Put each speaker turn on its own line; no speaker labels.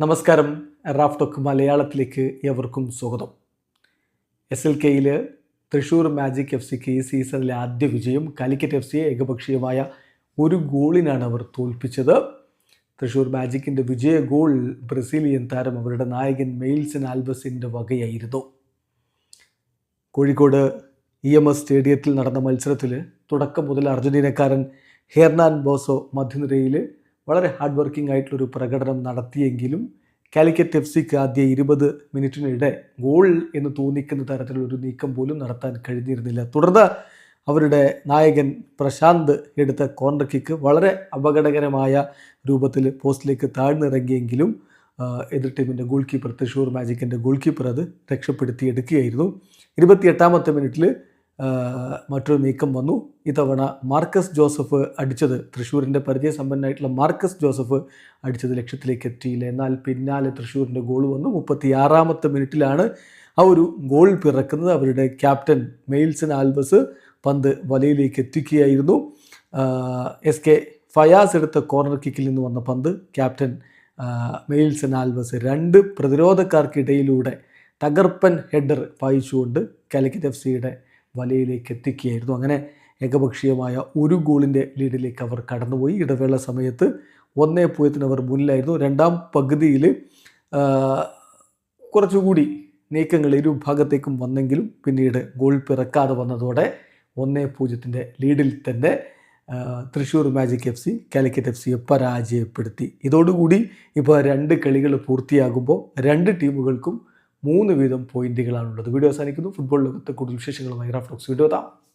നമസ്കാരം. Raf talk മലയാളത്തിലേക്ക് എവർക്കും സ്വാഗതം. എസ് എൽ കെയിൽ തൃശ്ശൂർ മാജിക് എഫ് സിക്ക് ഈ സീസണിലെ ആദ്യ വിജയം കാലിക്കറ്റ് എഫ് സിയെ ഏകപക്ഷീയമായ ഒരു ഗോളിനാണ് അവർ തോൽപ്പിച്ചത്. തൃശ്ശൂർ മാജിക്കിന്റെ വിജയ ഗോൾ ബ്രസീലിയൻ താരം അവരുടെ നായകൻ മെയിൽസൺ ആൽബസിന്റെ വകയായിരുന്നു. കോഴിക്കോട് ഇ എം എസ് സ്റ്റേഡിയത്തിൽ നടന്ന മത്സരത്തിൽ തുടക്കം മുതൽ അർജന്റീനക്കാരൻ ഹെർനാൻ ബോസോ മധ്യനിരയിൽ വളരെ ഹാർഡ് വർക്കിംഗ് ആയിട്ടുള്ളൊരു പ്രകടനം നടത്തിയെങ്കിലും കാലിക്കറ്റ് എഫ് സിക്ക് ആദ്യ ഇരുപത് മിനിറ്റിനിടെ ഗോൾ എന്ന് തോന്നിക്കുന്ന തരത്തിലുള്ളൊരു നീക്കം പോലും നടത്താൻ കഴിഞ്ഞിരുന്നില്ല. തുടർന്ന് അവരുടെ നായകൻ പ്രശാന്ത് എടുത്ത കോർണർ കിക്ക് വളരെ അപകടകരമായ രൂപത്തിൽ പോസ്റ്റിലേക്ക് താഴ്ന്നിറങ്ങിയെങ്കിലും എതിർ ടീമിന്റെ ഗോൾ കീപ്പർ തൃശ്ശൂർ മാജിക്കിന്റെ ഗോൾ കീപ്പർ അത് രക്ഷപ്പെടുത്തി എടുക്കുകയായിരുന്നു ഇരുപത്തിയെട്ടാമത്തെ മിനിറ്റിൽ മറ്റൊരു നീക്കം വന്നു. ഇത്തവണ മാർക്കസ് ജോസഫ് അടിച്ചത് തൃശ്ശൂരിന്റെ പരിചയസമ്പന്നനായിട്ടുള്ള മാർക്കസ് ജോസഫ് അടിച്ചത് ലക്ഷ്യത്തിലേക്ക് എത്തിയില്ല. എന്നാൽ പിന്നാലെ തൃശ്ശൂരിന്റെ ഗോൾ വന്നു. മുപ്പത്തിയാറാമത്തെ മിനിറ്റിലാണ് ആ ഒരു ഗോൾ പിറക്കുന്നത്. അവരുടെ ക്യാപ്റ്റൻ മെയിൽസൺ ആൽബസ് പന്ത് വലയിലേക്ക് എത്തിക്കുകയായിരുന്നു. എസ് കെ ഫയാസ് എടുത്ത കോർണർ കിക്കിൽ നിന്ന് വന്ന പന്ത് ക്യാപ്റ്റൻ മെയിൽസൺ ആൽബസ് രണ്ട് പ്രതിരോധക്കാർക്കിടയിലൂടെ തകർപ്പൻ ഹെഡർ പായിച്ചുകൊണ്ട് കാലിക്കറ്റ് എഫ് സിയുടെ വലയിലേക്ക് എത്തിക്കുകയായിരുന്നു. അങ്ങനെ ഏകപക്ഷീയമായ ഒരു ഗോളിന്റെ ലീഡിലേക്ക് അവർ കടന്നുപോയി. ഇടവേള സമയത്ത് ഒന്നേ പൂജ്യത്തിന് അവർ മുന്നിലായിരുന്നു. രണ്ടാം പകുതിയിൽ കുറച്ചുകൂടി നീക്കങ്ങൾ ഇരു ഭാഗത്തേക്കും വന്നെങ്കിലും പിന്നീട് ഗോൾ പിറക്കാതെ വന്നതോടെ ഒന്നേ പൂജ്യത്തിന്റെ ലീഡിൽ തന്നെ Thrissur magic F C Calicut F സിയെ പരാജയപ്പെടുത്തി. ഇതോടുകൂടി ഇപ്പോൾ രണ്ട് കളികൾ പൂർത്തിയാകുമ്പോൾ രണ്ട് ടീമുകൾക്കും മൂന്ന് വീതം പോയിന്റുകളാണുള്ളത്. വീഡിയോ അവസാനിക്കുന്നു. ഫുട്ബോൾ ലോകത്ത് കൂടുതൽ വിശേഷങ്ങളുമായി റാഫ്റ്റോക്സ് വീഡിയോ എത്താം.